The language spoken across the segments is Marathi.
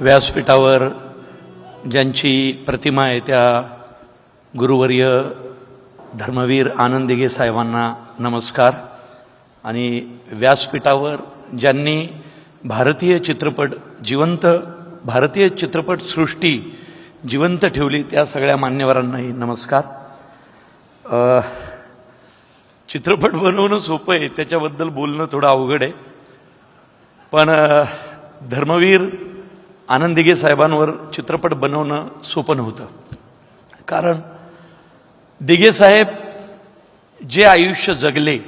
व्यासपीठावर ज्यांची प्रतिमा आहे त्या गुरुवर्य धर्मवीर आनंद दिघे साहेबांना नमस्कार. आणि व्यासपीठावर ज्यांनी भारतीय चित्रपट जिवंत भारतीय चित्रपटसृष्टी जिवंत ठेवली त्या सगळ्या मान्यवरांनाही नमस्कार. चित्रपट बनवणं सोपं आहे त्याच्याबद्दल बोलणं थोडं अवघड आहे. पण धर्मवीर आनंद दिघे साहेबांवर चित्रपट बनवणं सोपं नव्हतं. कारण दिगे साहेब जे आयुष्य जगले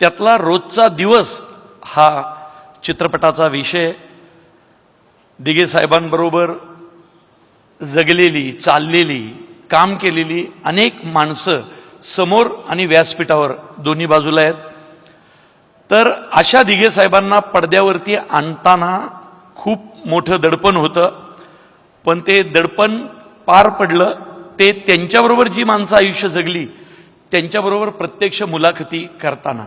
त्यातला रोजचा दिवस हा चित्रपटाचा विषय दिगे साहेबांबरोबर जगलेली चाललेली काम केलेली अनेक माणसं समोर आणि व्यासपीठावर दोन्ही बाजूला आहेत. तर अशा दिघे साहेबांना पडद्यावरती आणताना खूप मोठं दडपण होतं. पण ते दडपण पार पडलं ते त्यांच्याबरोबर जी माणसं आयुष्य जगली त्यांच्याबरोबर प्रत्यक्ष मुलाखती करताना.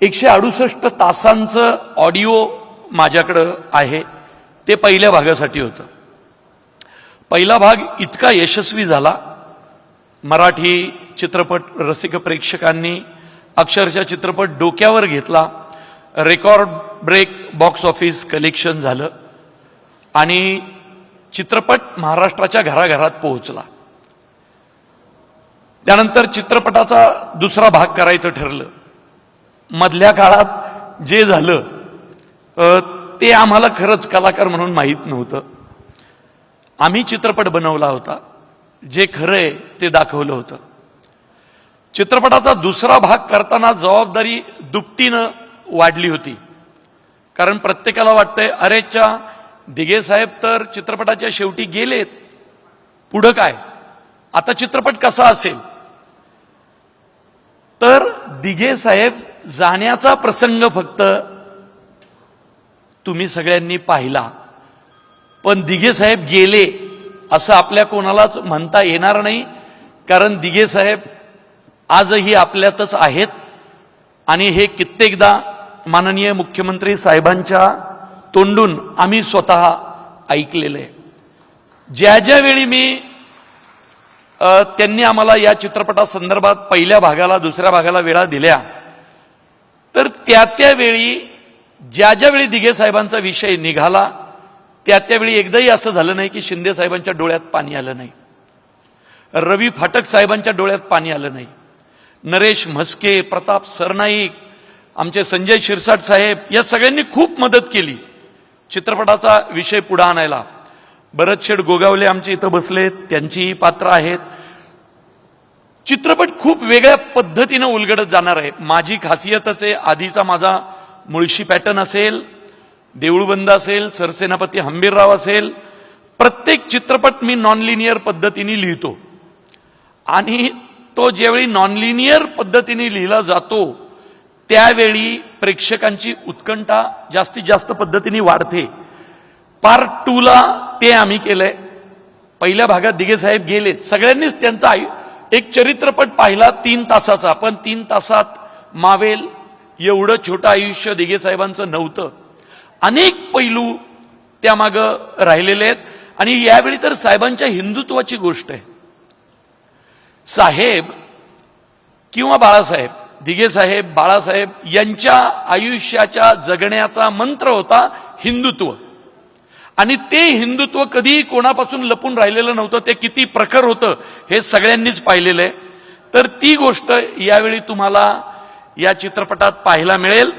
एकशे अडुसष्ट तासांचं ऑडिओ माझ्याकडं आहे ते पहिल्या भागासाठी होतं. पहिला भाग इतका यशस्वी झाला. मराठी चित्रपट रसिक प्रेक्षकांनी अक्षरशः चित्रपट डोक्यावर घेतला. Record break box office collection झालं आणि चित्रपट महाराष्ट्राच्या घराघरात पोहोचला. त्यानंतर चित्रपटाचा दुसरा भाग करायचं ठरलं. मधल्या काळात जे झालं ते आम्हाला खरंच कलाकार म्हणून माहीत नव्हतं. आम्ही चित्रपट बनवला होता. जे खरं आहे ते दाखवलं होतं. चित्रपटाचा दुसरा भाग करताना जबाबदारी दुपटीनं वाढली होती. कारण प्रत्येकाला वाटतंय अरेच्या दिघे साहेब तर चित्रपटाच्या शेवटी गेलेत. पुढं काय? आता चित्रपट कसा असेल? तर दिघे साहेब जाण्याचा प्रसंग फक्त तुम्ही सगळ्यांनी पाहिला. पण दिघे साहेब गेले असं आपल्या कोणालाच म्हणता येणार नाही कारण दिघे साहेब आजही आपल्यातच आहेत. आणि हे कित्येकदा माननीय मुख्यमंत्री साहेबांच्या तोंडून आम्ही स्वतः ऐकलेलं आहे. ज्या ज्यावेळी मी त्यांनी आम्हाला या चित्रपटासंदर्भात पहिल्या भागाला दुसऱ्या भागाला वेळा दिल्या तर त्या त्यावेळी ज्या ज्यावेळी दिघे साहेबांचा विषय निघाला त्या त्यावेळी एकदाही असं झालं नाही की शिंदे साहेबांच्या डोळ्यात पाणी आलं नाही. रवी फाटक साहेबांच्या डोळ्यात पाणी आलं नाही. नरेश म्हस्के प्रताप सरनाईक आमचे संजय शिरसाट साहेब या सगळ्यांनी खूप मदत केली. चित्रपटाचा विषय पुढे आणायला. भरतशेठ गोगावले आमचे इथं बसलेत त्यांचीही पात्र आहेत. चित्रपट खूप वेगळ्या पद्धतीनं उलगडत जाणार आहे. माझी खासियतच आहे आधीचा माझा मुळशी पॅटर्न असेल देऊळबंद असेल सरसेनापती हंबीरराव असेल प्रत्येक चित्रपट मी नॉन लिनियर पद्धतीने लिहितो. आणि तो ज्यावेळी नॉन लिनियर पद्धतीने लिहिला जातो त्यावेळी प्रेक्षकांची उत्कंठा जास्तीत जास्त पद्धतीने वाढते. पार्ट टूला ते आम्ही केलंय. पहिल्या भागात दिघे साहेब गेलेत. सगळ्यांनीच त्यांचा आयु एक चरित्रपट पाहिला तीन तासाचा. पण तीन तासात मावेल एवढं छोटं आयुष्य दिघे साहेबांचं नव्हतं. अनेक पैलू त्यामागं राहिलेले आहेत. आणि यावेळी तर साहेबांच्या हिंदुत्वाची गोष्ट आहे. साहेब किंवा बाळासाहेब दिघेसाहेब बाळासाहेब यांच्या आयुष्याच्या जगण्याचा मंत्र होता हिंदुत्व. आणि ते हिंदुत्व कधीही कोणापासून लपून राहिलेलं नव्हतं ते किती प्रखर होतं हे सगळ्यांनीच पाहिलेलं आहे. तर ती गोष्ट यावेळी तुम्हाला या चित्रपटात पाहायला मिळेल.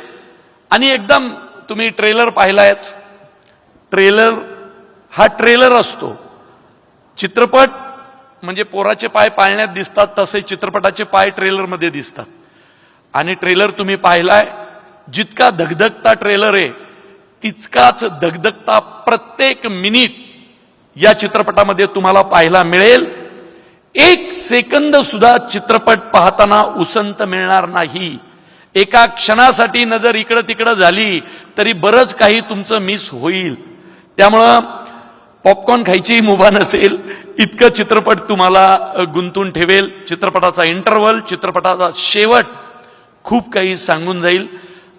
आणि एकदम तुम्ही ट्रेलर पाहिलायच. ट्रेलर हा ट्रेलर असतो. चित्रपट म्हणजे पोराचे पाय पाळण्यात दिसतात तसे चित्रपटाचे पाय ट्रेलरमध्ये दिसतात. आणि ट्रेलर तुम्ही पाहिलाय जितका धगधगता ट्रेलर आहे तितकाच धगधगता प्रत्येक मिनिट या चित्रपटामध्ये तुम्हाला पाहायला मिळेल. एक सेकंद सुद्धा चित्रपट पाहताना उसंत मिळणार नाही. एका क्षणासाठी नजर इकडं तिकडं झाली तरी बरंच काही तुमचं मिस होईल. त्यामुळं पॉपकॉर्न खायचीही मुभा नसेल इतकं चित्रपट तुम्हाला गुंतून ठेवेल. चित्रपटाचा इंटरवल चित्रपटाचा शेवट. खूप काही सांगून जाईल.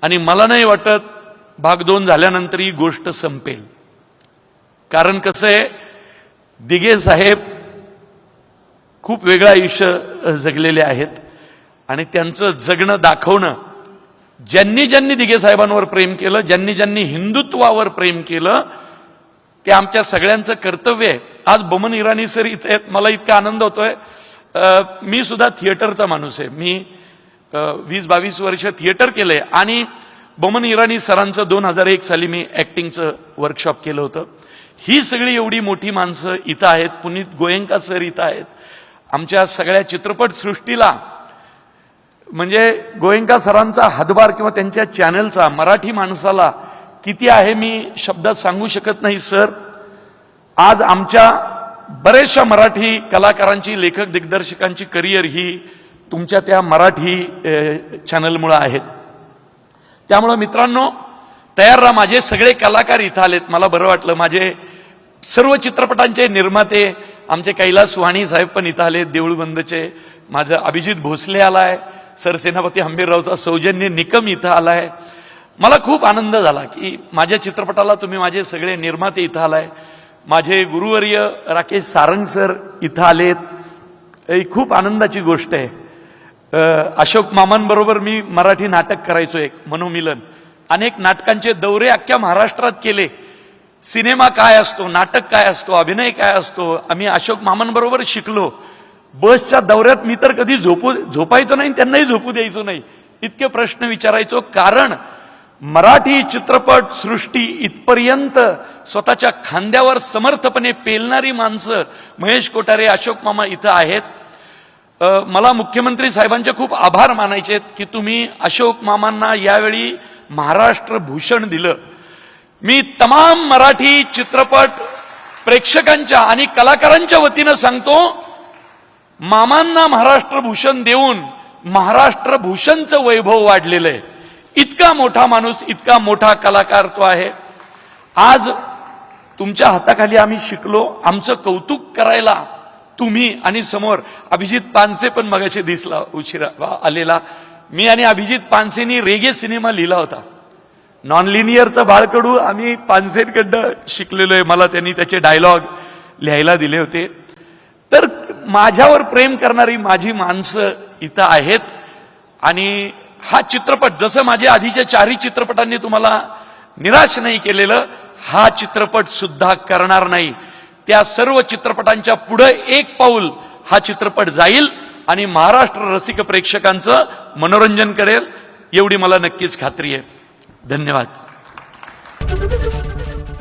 आणि मला नाही वाटत भाग दोन झाल्यानंतर ही गोष्ट संपेल. कारण कसं आहे दिघे साहेब खूप वेगळं आयुष्य जगलेले आहेत. आणि त्यांचं जगणं दाखवणं ज्यांनी ज्यांनी दिगे साहेबांवर प्रेम केलं ज्यांनी ज्यांनी हिंदुत्वावर प्रेम केलं ते आमच्या सगळ्यांचं कर्तव्य आहे. आज बमन इराणी सर इथे आहेत मला इतका आनंद होतोय. मी सुद्धा थिएटरचा माणूस आहे. मी वीस बावीस वर्ष थिएटर केलंय. आणि बमन इराणी सरांचं दोन हजार एक साली मी ऍक्टिंगचं वर्कशॉप केलं होतं. ही सगळी एवढी मोठी माणसं इथं आहेत. पुनीत गोयंका सर इथं आहेत. आमच्या सगळ्या चित्रपट सृष्टीला म्हणजे गोयंका सरांचा हातभार किंवा त्यांच्या चॅनलचा मराठी माणसाला किती आहे मी शब्दात सांगू शकत नाही सर. आज आमच्या बरेचशा मराठी कलाकारांची लेखक दिग्दर्शकांची करिअर ही तुमच्या त्या मराठी चॅनलमुळं आहेत. त्यामुळं मित्रांनो तयार राहा माझे सगळे कलाकार इथं आलेत. मला बरं वाटलं माझे सर्व चित्रपटांचे निर्माते आमचे कैलास वाणी साहेब पण इथं आले देऊळबंदचे. माझं अभिजित भोसले आलाय सरसेनापती हंबीररावचा सौजन्य निकम इथं आलाय. मला खूप आनंद झाला की माझ्या चित्रपटाला तुम्ही माझे सगळे निर्माते इथं आलाय. माझे गुरुवर्य राकेश सारंग सर इथं आलेत. ही खूप आनंदाची गोष्ट आहे. अशोक मामांबरोबर मी मराठी नाटक करायचो एक मनोमिलन. अनेक नाटकांचे दौरे अख्ख्या महाराष्ट्रात केले. सिनेमा काय असतो नाटक काय असतो अभिनय काय असतो आम्ही अशोक मामांबरोबर शिकलो. बसच्या दौऱ्यात मी तर कधी झोपू झोपायचो नाही त्यांनाही झोपू द्यायचो नाही. इतके प्रश्न विचारायचो कारण मराठी चित्रपट सृष्टी इथपर्यंत स्वतःच्या खांद्यावर समर्थपणे पेलणारी माणसं महेश कोठारे अशोक मामा इथं आहेत. मला मुख्यमंत्री साहेबांचे खूप आभार मानायचे आहेत की तुम्ही अशोक मामांना यावेळी महाराष्ट्र भूषण दिलं. मी तमाम मराठी चित्रपट प्रेक्षकांच्या आणि कलाकारांच्या वतीनं सांगतो मामांना महाराष्ट्र भूषण देऊन महाराष्ट्र भूषणचं वैभव वाढलेलं आहे. इतका मोठा माणूस इतका मोठा कलाकार तो आहे. आज तुमच्या हाताखाली आम्ही शिकलो आमचं कौतुक करायला तुम्ही आणि समोर अभिजित पानसे पण मगाशी दिसला उशिरा आलेला. मी आणि अभिजित पानसेनी रेगे सिनेमा लिहिला होता. नॉन लिनियरचा बाळकडू आम्ही पानसेकडं शिकलेलो आहे मला त्यांनी त्याचे डायलॉग लिहायला दिले होते. तर माझ्यावर प्रेम करणारी माझी माणसं इथं आहेत. आणि हा चित्रपट जसं माझ्या आधीच्या चारही चित्रपटांनी तुम्हाला निराश नाही केलेलं हा चित्रपट सुद्धा करणार नाही. त्या सर्व चित्रपटांच्या पुढे एक पाऊल हा चित्रपट जाईल आणि महाराष्ट्र रसिक प्रेक्षकांचं मनोरंजन करेल एवढी मला नक्कीच खात्री आहे. धन्यवाद.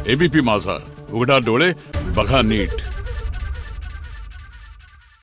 एबीपी माझा. उघडा डोळे बघा नीट.